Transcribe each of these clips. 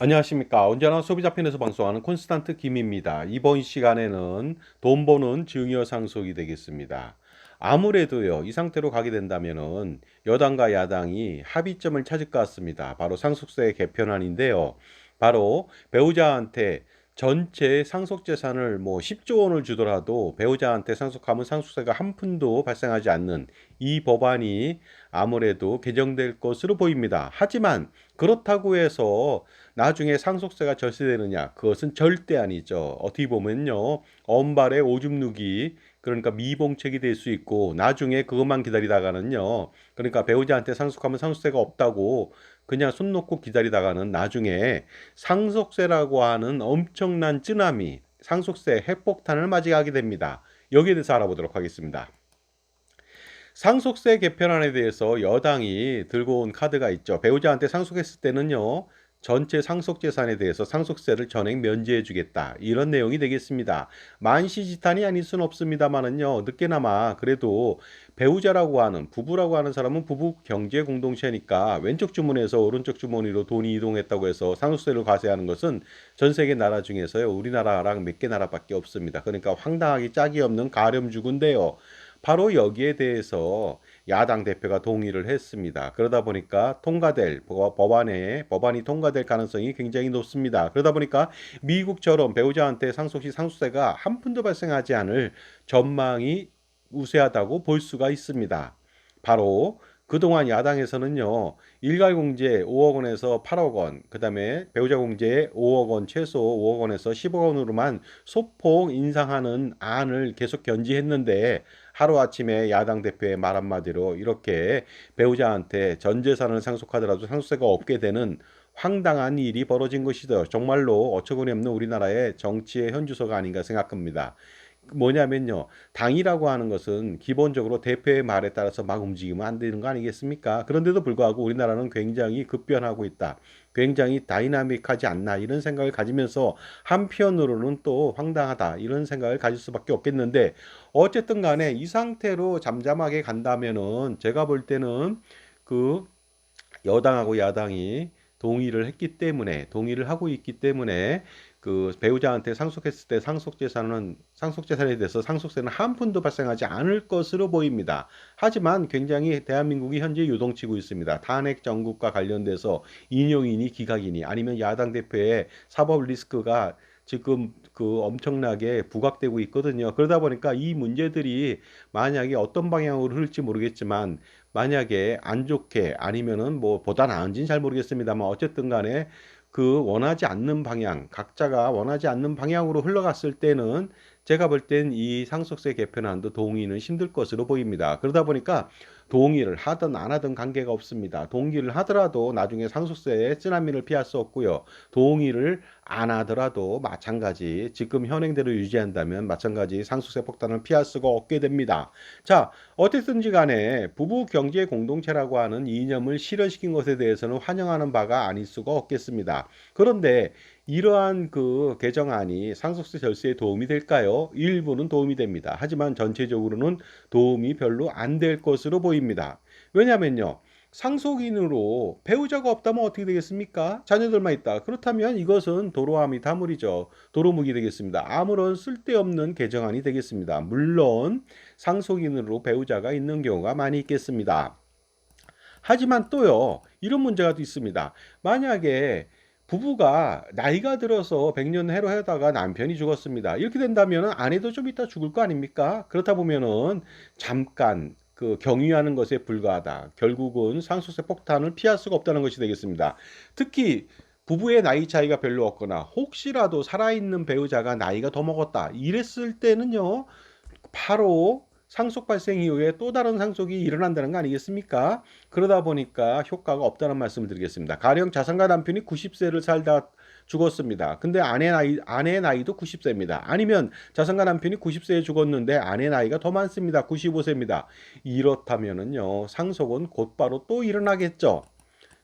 안녕하십니까. 언제나 소비자 편에서 방송하는 콘스탄트 김입니다. 이번 시간에는 돈 버는 증여 상속이 되겠습니다. 아무래도요, 이 상태로 가게 된다면은 여당과 야당이 합의점을 찾을 것 같습니다. 바로 상속세 개편안인데요. 바로 배우자한테 전체 상속 재산을 뭐 10조 원을 주더라도 배우자한테 상속하면 상속세가 한 푼도 발생하지 않는 이 법안이 아무래도 개정될 것으로 보입니다. 하지만 그렇다고 해서 나중에 상속세가 절세되느냐? 그것은 절대 아니죠. 어떻게 보면요. 엄발의 오줌 누기 그러니까 미봉책이 될 수 있고 나중에 그것만 기다리다가는요. 그러니까 배우자한테 상속하면 상속세가 없다고 그냥 손 놓고 기다리다가는 나중에 상속세라고 하는 엄청난 쯔나미, 상속세 핵폭탄을 맞이하게 됩니다. 여기에 대해서 알아보도록 하겠습니다. 상속세 개편안에 대해서 여당이 들고 온 카드가 있죠. 배우자한테 상속했을 때는요. 전체 상속 재산에 대해서 상속세를 전액 면제해 주겠다. 이런 내용이 되겠습니다. 만시지탄이 아닐 수는 없습니다만은요. 늦게나마 그래도 배우자라고 하는 부부라고 하는 사람은 부부 경제 공동체니까 왼쪽 주머니에서 오른쪽 주머니로 돈이 이동했다고 해서 상속세를 과세하는 것은 전 세계 나라 중에서요. 우리나라랑 몇 개 나라밖에 없습니다. 그러니까 황당하게 짝이 없는 가렴주군데요. 바로 여기에 대해서 야당 대표가 동의를 했습니다. 그러다 보니까 통과될 법안에 법안이 통과될 가능성이 굉장히 높습니다. 그러다 보니까 미국처럼 배우자한테 상속 시 상속세가 한 푼도 발생하지 않을 전망이 우세하다고 볼 수가 있습니다. 바로 그동안 야당에서는요, 일괄 공제 5억 원에서 8억 원, 그 다음에 배우자 공제 5억 원, 최소 5억 원에서 10억 원으로만 소폭 인상하는 안을 계속 견지했는데, 하루아침에 야당 대표의 말 한마디로 이렇게 배우자한테 전 재산을 상속하더라도 상속세가 없게 되는 황당한 일이 벌어진 것이죠. 정말로 어처구니 없는 우리나라의 정치의 현주소가 아닌가 생각합니다. 뭐냐면요. 당이라고 하는 것은 기본적으로 대표의 말에 따라서 막 움직이면 안 되는 거 아니겠습니까? 그런데도 불구하고 우리나라는 굉장히 급변하고 있다. 굉장히 다이나믹하지 않나 이런 생각을 가지면서 한편으로는 또 황당하다 이런 생각을 가질 수밖에 없겠는데 어쨌든 간에 이 상태로 잠잠하게 간다면은 제가 볼 때는 그 여당하고 야당이 동의를 했기 때문에 동의를 하고 있기 때문에 그 배우자한테 상속했을 때 상속재산은 상속재산에 대해서 상속세는 한 푼도 발생하지 않을 것으로 보입니다. 하지만 굉장히 대한민국이 현재 유동치고 있습니다. 탄핵 정국과 관련돼서 인용이니 기각이니 아니면 야당 대표의 사법 리스크가 지금 그 엄청나게 부각되고 있거든요. 그러다 보니까 이 문제들이 만약에 어떤 방향으로 흐를지 모르겠지만 만약에 안 좋게 아니면은 뭐 보다 나은지는 잘 모르겠습니다만 어쨌든 간에 그 원하지 않는 방향, 각자가 원하지 않는 방향으로 흘러갔을 때는 제가 볼 땐 이 상속세 개편안도 동의는 힘들 것으로 보입니다. 그러다 보니까 동의를 하든 안 하든 관계가 없습니다. 동의를 하더라도 나중에 상속세의 쓰나미를 피할 수 없고요. 동의를 안 하더라도 마찬가지 지금 현행대로 유지한다면 마찬가지 상속세 폭탄을 피할 수가 없게 됩니다. 자, 어쨌든지 간에 부부 경제 공동체라고 하는 이념을 실현시킨 것에 대해서는 환영하는 바가 아닐 수가 없겠습니다. 그런데 이러한 그 개정안이 상속세 절세에 도움이 될까요? 일부는 도움이 됩니다. 하지만 전체적으로는 도움이 별로 안 될 것으로 보입니다. 왜냐면요. 상속인으로 배우자가 없다면 어떻게 되겠습니까? 자녀들만 있다. 그렇다면 이것은 도로함이 다물이죠. 도로묵이 되겠습니다. 아무런 쓸데없는 개정안이 되겠습니다. 물론 상속인으로 배우자가 있는 경우가 많이 있겠습니다. 하지만 또요, 이런 문제가 또 있습니다. 만약에 부부가 나이가 들어서 백년 해로 하다가 남편이 죽었습니다. 이렇게 된다면 아내도 좀 이따 죽을 거 아닙니까? 그렇다 보면은 잠깐 그 경유하는 것에 불과하다. 결국은 상속세 폭탄을 피할 수가 없다는 것이 되겠습니다. 특히 부부의 나이 차이가 별로 없거나 혹시라도 살아있는 배우자가 나이가 더 먹었다. 이랬을 때는요. 바로 상속 발생 이후에 또 다른 상속이 일어난다는 거 아니겠습니까? 그러다 보니까 효과가 없다는 말씀을 드리겠습니다. 가령 자산가 남편이 90세를 살다 죽었습니다. 근데 아내 나이 아내 나이도 90세입니다. 아니면 자산가 남편이 90세에 죽었는데 아내 나이가 더 많습니다. 95세입니다. 이렇다면은요. 상속은 곧바로 또 일어나겠죠.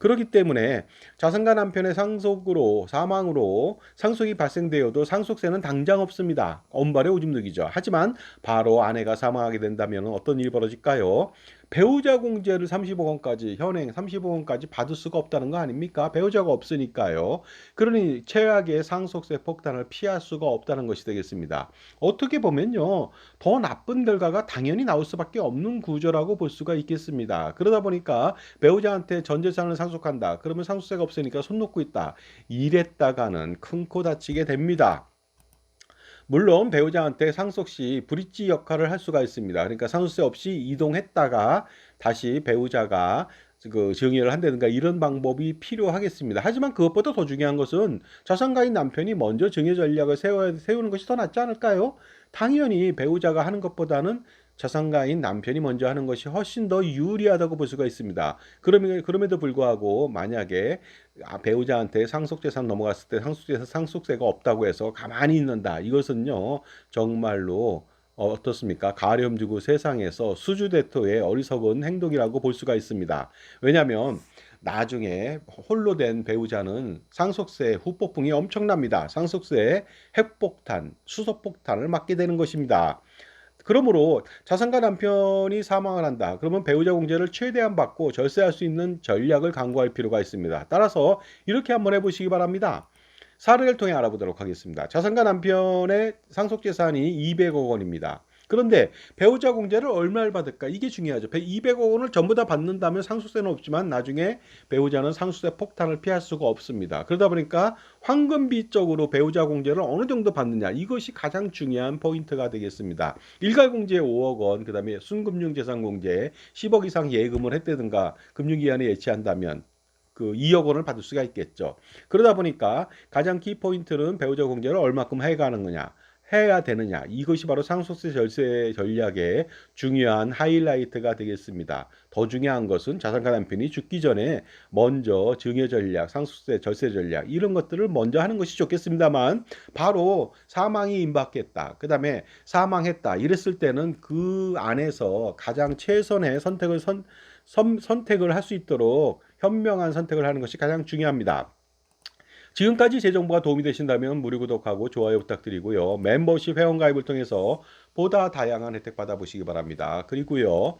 그렇기 때문에 자산가 남편의 상속으로 사망으로 상속이 발생되어도 상속세는 당장 없습니다. 엄발의 오줌 누기죠. 하지만 바로 아내가 사망하게 된다면 어떤 일이 벌어질까요? 배우자 공제를 30억 원까지 현행 30억 원까지 받을 수가 없다는 거 아닙니까? 배우자가 없으니까요. 그러니 최악의 상속세 폭탄을 피할 수가 없다는 것이 되겠습니다. 어떻게 보면요. 더 나쁜 결과가 당연히 나올 수밖에 없는 구조라고 볼 수가 있겠습니다. 그러다 보니까 배우자한테 전 재산을 상속한다. 그러면 상속세가 없으니까 손 놓고 있다. 이랬다가는 큰 코 다치게 됩니다. 물론 배우자한테 상속 시 브릿지 역할을 할 수가 있습니다. 그러니까 상속세 없이 이동했다가 다시 배우자가 그 증여를 한다든가 이런 방법이 필요하겠습니다. 하지만 그것보다 더 중요한 것은 자산가인 남편이 먼저 증여 전략을 세워, 세우는 것이 더 낫지 않을까요? 당연히 배우자가 하는 것보다는 자산가인 남편이 먼저 하는 것이 훨씬 더 유리하다고 볼 수가 있습니다. 그럼에, 그럼에도 불구하고 만약에 아, 배우자한테 상속재산 넘어갔을 때 상속재산 상속세가 없다고 해서 가만히 있는다. 이것은요 정말로 어, 어떻습니까? 가렴 지구 세상에서 수주대토의 어리석은 행동이라고 볼 수가 있습니다. 왜냐하면 나중에 홀로 된 배우자는 상속세 후폭풍이 엄청납니다. 상속세 핵폭탄, 수소폭탄을 맞게 되는 것입니다. 그러므로 자산가 남편이 사망을 한다. 그러면 배우자 공제를 최대한 받고 절세할 수 있는 전략을 강구할 필요가 있습니다. 따라서 이렇게 한번 해보시기 바랍니다. 사례를 통해 알아보도록 하겠습니다. 자산가 남편의 상속재산이 200억 원입니다. 그런데 배우자 공제를 얼마를 받을까? 이게 중요하죠. 200억 원을 전부 다 받는다면 상속세는 없지만 나중에 배우자는 상속세 폭탄을 피할 수가 없습니다. 그러다 보니까 황금비적으로 배우자 공제를 어느 정도 받느냐 이것이 가장 중요한 포인트가 되겠습니다. 일괄 공제 5억 원, 그 다음에 순금융 재산 공제 10억 이상 예금을 했다든가 금융기관에 예치한다면 그 2억 원을 받을 수가 있겠죠. 그러다 보니까 가장 키 포인트는 배우자 공제를 얼마큼 해가는 거냐. 해야 되느냐 이것이 바로 상속세 절세 전략의 중요한 하이라이트가 되겠습니다. 더 중요한 것은 자산가 남편이 죽기 전에 먼저 증여 전략, 상속세 절세 전략 이런 것들을 먼저 하는 것이 좋겠습니다만 바로 사망이 임박했다. 그다음에 사망했다. 이랬을 때는 그 안에서 가장 최선의 선택을 선, 선 선택을 할 수 있도록 현명한 선택을 하는 것이 가장 중요합니다. 지금까지 제 정보가 도움이 되신다면 무료 구독하고 좋아요 부탁드리고요. 멤버십 회원 가입을 통해서 보다 다양한 혜택 받아보시기 바랍니다. 그리고요.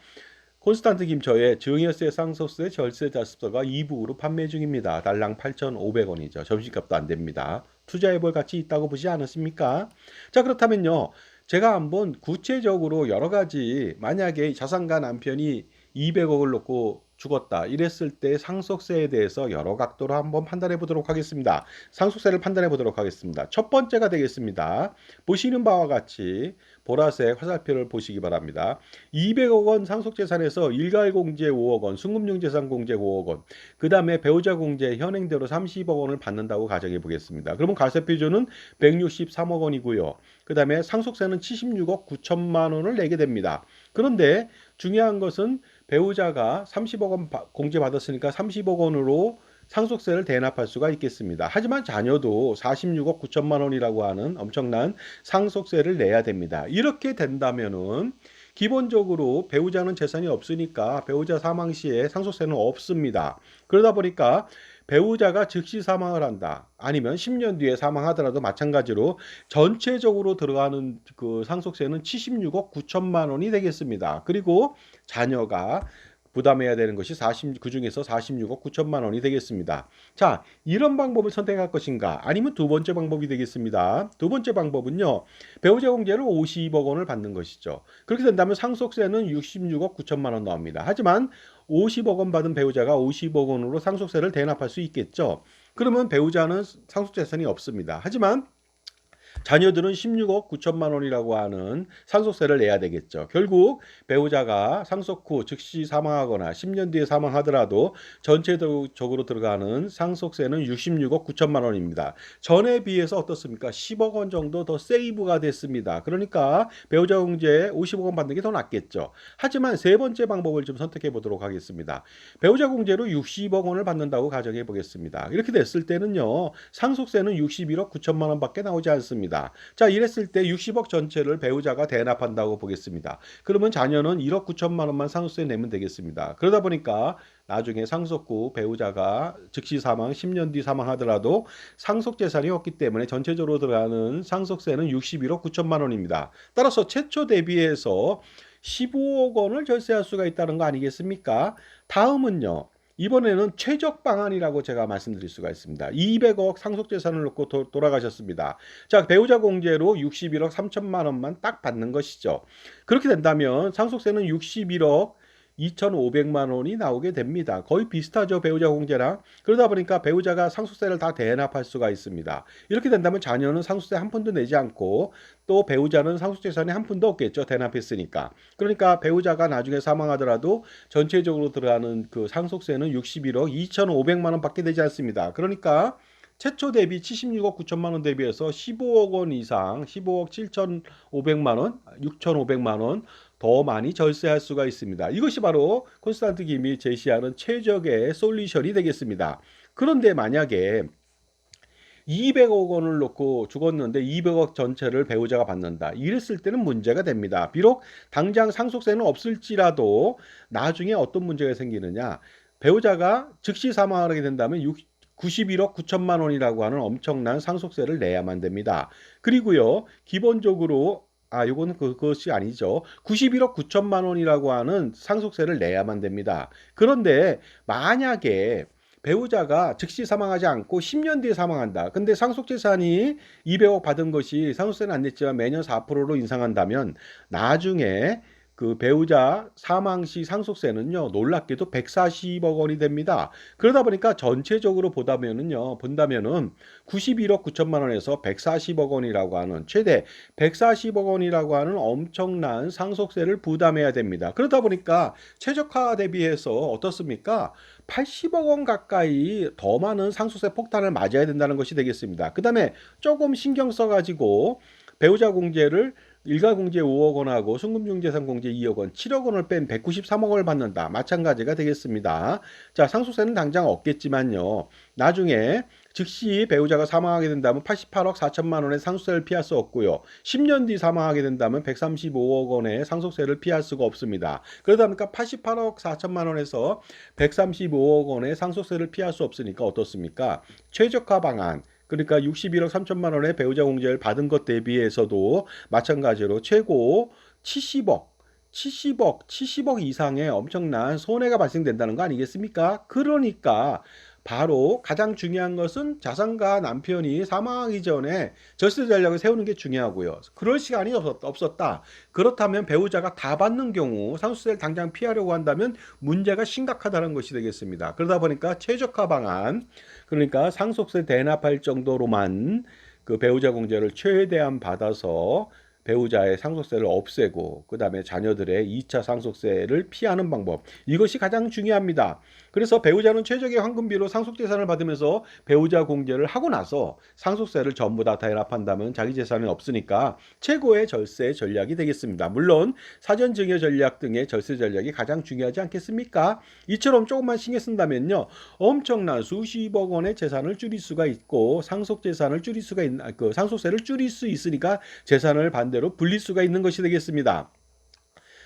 콘스탄트 김처의 증여세 상속세 절세 자습서가 2부로 판매 중입니다. 달랑 8,500원이죠. 점심값도 안 됩니다. 투자해볼 가치 있다고 보지 않으십니까? 자 그렇다면요. 제가 한번 구체적으로 여러 가지 만약에 자산가 남편이 200억을 놓고 죽었다. 이랬을 때 상속세에 대해서 여러 각도로 한번 판단해 보도록 하겠습니다. 상속세를 판단해 보도록 하겠습니다. 첫 번째가 되겠습니다. 보시는 바와 같이 보라색 화살표를 보시기 바랍니다. 200억 원 상속재산에서 일괄 공제 5억 원, 순금융 재산 공제 5억 원, 그 다음에 배우자 공제 현행대로 30억 원을 받는다고 가정해 보겠습니다. 그러면 과세표준은 163억 원이고요. 그 다음에 상속세는 76억 9천만 원을 내게 됩니다. 그런데 중요한 것은 배우자가 30억 원 공제받았으니까 30억 원으로 상속세를 대납할 수가 있겠습니다. 하지만 자녀도 46억 9천만 원이라고 하는 엄청난 상속세를 내야 됩니다. 이렇게 된다면은 기본적으로 배우자는 재산이 없으니까 배우자 사망 시에 상속세는 없습니다. 그러다 보니까 배우자가 즉시 사망을 한다. 아니면 10년 뒤에 사망하더라도 마찬가지로 전체적으로 들어가는 그 상속세는 76억 9천만 원이 되겠습니다. 그리고 자녀가 부담해야 되는 것이 40, 그 중에서 46억 9천만 원이 되겠습니다. 자, 이런 방법을 선택할 것인가? 아니면 두 번째 방법이 되겠습니다. 두 번째 방법은요, 배우자 공제를 50억 원을 받는 것이죠. 그렇게 된다면 상속세는 66억 9천만 원 나옵니다. 하지만 50억 원 받은 배우자가 50억 원으로 상속세를 대납할 수 있겠죠. 그러면 배우자는 상속재산이 없습니다. 하지만 자녀들은 16억 9천만 원이라고 하는 상속세를 내야 되겠죠. 결국 배우자가 상속 후 즉시 사망하거나 10년 뒤에 사망하더라도 전체적으로 들어가는 상속세는 66억 9천만 원입니다. 전에 비해서 어떻습니까? 10억 원 정도 더 세이브가 됐습니다. 그러니까 배우자 공제 50억 원 받는 게 더 낫겠죠. 하지만 세 번째 방법을 좀 선택해 보도록 하겠습니다. 배우자 공제로 60억 원을 받는다고 가정해 보겠습니다. 이렇게 됐을 때는요. 상속세는 61억 9천만 원밖에 나오지 않습니다. 있습니다. 자, 이랬을 때 60억 전체를 배우자가 대납한다고 보겠습니다. 그러면 자녀는 1억 9천만 원만 상속세 내면 되겠습니다. 그러다 보니까 나중에 상속후 배우자가 즉시 사망, 10년 뒤 사망하더라도 상속 재산이 없기 때문에 전체적으로 들어가는 상속세는 61억 9천만 원입니다. 따라서 최초 대비해서 15억 원을 절세할 수가 있다는 거 아니겠습니까? 다음은요. 이번에는 최적 방안이라고 제가 말씀드릴 수가 있습니다. 200억 상속 재산을 놓고 도, 돌아가셨습니다. 자, 배우자 공제로 61억 3천만 원만 딱 받는 것이죠. 그렇게 된다면 상속세는 61억 2,500만 원이 나오게 됩니다. 거의 비슷하죠. 배우자 공제랑. 그러다 보니까 배우자가 상속세를 다 대납할 수가 있습니다. 이렇게 된다면 자녀는 상속세 한 푼도 내지 않고 또 배우자는 상속재산이 한 푼도 없겠죠. 대납했으니까. 그러니까 배우자가 나중에 사망하더라도 전체적으로 들어가는 그 상속세는 61억 2,500만 원 받게 되지 않습니다. 그러니까 최초 대비 76억 9천만 원 대비해서 15억 원 이상, 15억 7,500만 원, 6,500만 원 더 많이 절세할 수가 있습니다. 이것이 바로 콘스탄트 김이 제시하는 최적의 솔루션이 되겠습니다. 그런데 만약에 200억 원을 놓고 죽었는데 200억 전체를 배우자가 받는다. 이랬을 때는 문제가 됩니다. 비록 당장 상속세는 없을지라도 나중에 어떤 문제가 생기느냐. 배우자가 즉시 사망하게 된다면 91억 9천만 원이라고 하는 엄청난 상속세를 내야만 됩니다. 그리고요, 기본적으로 아, 요거는 그, 그것이 아니죠. 91억 9천만 원이라고 하는 상속세를 내야만 됩니다. 그런데 만약에 배우자가 즉시 사망하지 않고 10년 뒤에 사망한다. 근데 상속재산이 200억 받은 것이 상속세는 안 냈지만 매년 4%로 인상한다면 나중에 그 배우자 사망 시 상속세는요 놀랍게도 140억 원이 됩니다. 그러다 보니까 전체적으로 보다면은요 본다면은 91억 9천만 원에서 140억 원이라고 하는 최대 140억 원이라고 하는 엄청난 상속세를 부담해야 됩니다. 그러다 보니까 최저가 대비해서 어떻습니까? 80억 원 가까이 더 많은 상속세 폭탄을 맞아야 된다는 것이 되겠습니다. 그 다음에 조금 신경 써가지고 배우자 공제를 일가공제 5억 원하고 순금융재산 공제 2억 원, 7억 원을 뺀 193억 원을 받는다. 마찬가지가 되겠습니다. 자, 상속세는 당장 없겠지만요. 나중에 즉시 배우자가 사망하게 된다면 88억 4천만 원의 상속세를 피할 수 없고요. 10년 뒤 사망하게 된다면 135억 원의 상속세를 피할 수가 없습니다. 그러다 보니까 88억 4천만 원에서 135억 원의 상속세를 피할 수 없으니까 어떻습니까? 최적화 방안 그러니까 61억 3천만 원의 배우자 공제를 받은 것 대비해서도 마찬가지로 최고 70억 70억, 70억 이상의 엄청난 손해가 발생된다는 거 아니겠습니까? 그러니까 바로 가장 중요한 것은 자산가 남편이 사망하기 전에 절세 전략을 세우는 게 중요하고요. 그럴 시간이 없었다. 그렇다면 배우자가 다 받는 경우 상속세를 당장 피하려고 한다면 문제가 심각하다는 것이 되겠습니다. 그러다 보니까 최적화 방안, 그러니까 상속세 대납할 정도로만 그 배우자 공제를 최대한 받아서 배우자의 상속세를 없애고 그 다음에 자녀들의 2차 상속세를 피하는 방법 이것이 가장 중요합니다. 그래서 배우자는 최적의 황금비로 상속 재산을 받으면서 배우자 공제를 하고 나서 상속세를 전부 다 대납한다면 자기 재산이 없으니까 최고의 절세 전략이 되겠습니다. 물론 사전 증여 전략 등의 절세 전략이 가장 중요하지 않겠습니까? 이처럼 조금만 신경 쓴다면요 엄청난 수십억 원의 재산을 줄일 수가 있고 상속 재산을 줄일 수가 있, 그 상속세를 줄일 수 있으니까 재산을 반대로 불릴 수가 있는 것이 되겠습니다.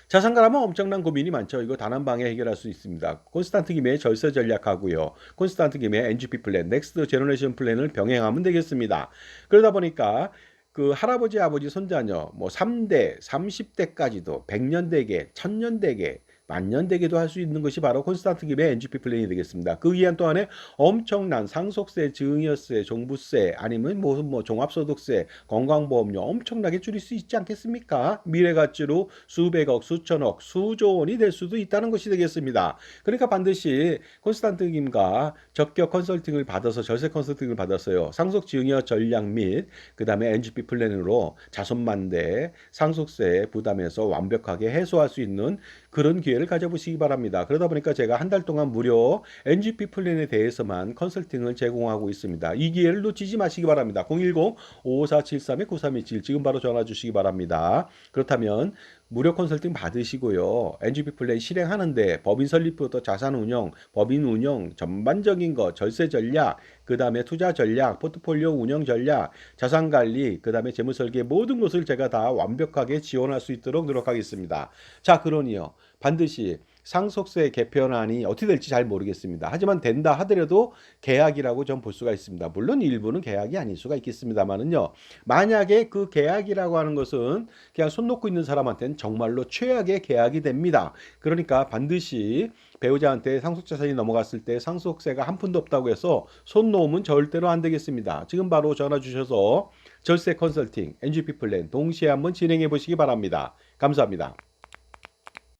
자산가라면 엄청난 고민이 많죠. 이거 단 한 방에 해결할 수 있습니다. 콘스탄트 김의 절세 전략하고요. 콘스탄트 김의 NGP 플랜, 넥스트 제너레이션 플랜을 병행하면 되겠습니다. 그러다 보니까 그 할아버지, 아버지, 손자녀, 뭐 3대, 30대까지도 100년 대계, 1000년 대계, 만년되기도 할 수 있는 것이 바로 콘스탄트 김의 NGP 플랜이 되겠습니다. 그 위안 또 안에 엄청난 상속세, 증여세, 종부세 아니면 무슨 뭐 종합소득세, 건강보험료 엄청나게 줄일 수 있지 않겠습니까? 미래 가치로 수백억, 수천억, 수조 원이 될 수도 있다는 것이 되겠습니다. 그러니까 반드시 콘스탄트 김과 적격 컨설팅을 받아서 절세 컨설팅을 받았어요. 상속 증여 전략 및 그다음에 NGP 플랜으로 자손 만대 상속세 부담에서 완벽하게 해소할 수 있는 그런 기회를 가져보시기 바랍니다. 그러다 보니까 제가 한 달 동안 무료 NGP 플랜에 대해서만 컨설팅을 제공하고 있습니다. 이 기회를 놓치지 마시기 바랍니다. 010-5473-9327 지금 바로 전화 주시기 바랍니다. 그렇다면 무료 컨설팅 받으시고요. NGP 플랜 실행하는데 법인 설립부터 자산 운영, 법인 운영, 전반적인 거, 절세 전략, 그 다음에 투자 전략, 포트폴리오 운영 전략, 자산 관리, 그 다음에 재무 설계 모든 것을 제가 다 완벽하게 지원할 수 있도록 노력하겠습니다. 자, 그러니요. 반드시 상속세 개편안이 어떻게 될지 잘 모르겠습니다. 하지만 된다 하더라도 계약이라고 좀볼 수가 있습니다. 물론 일부는 계약이 아닐 수가 있겠습니다만은요. 만약에 그 계약이라고 하는 것은 그냥 손 놓고 있는 사람한테는 정말로 최악의 계약이 됩니다. 그러니까 반드시 배우자한테 상속재산이 넘어갔을 때 상속세가 한 푼도 없다고 해서 손 놓으면 절대로 안 되겠습니다. 지금 바로 전화 주셔서 절세 컨설팅, NGP 플랜 동시에 한번 진행해 보시기 바랍니다. 감사합니다.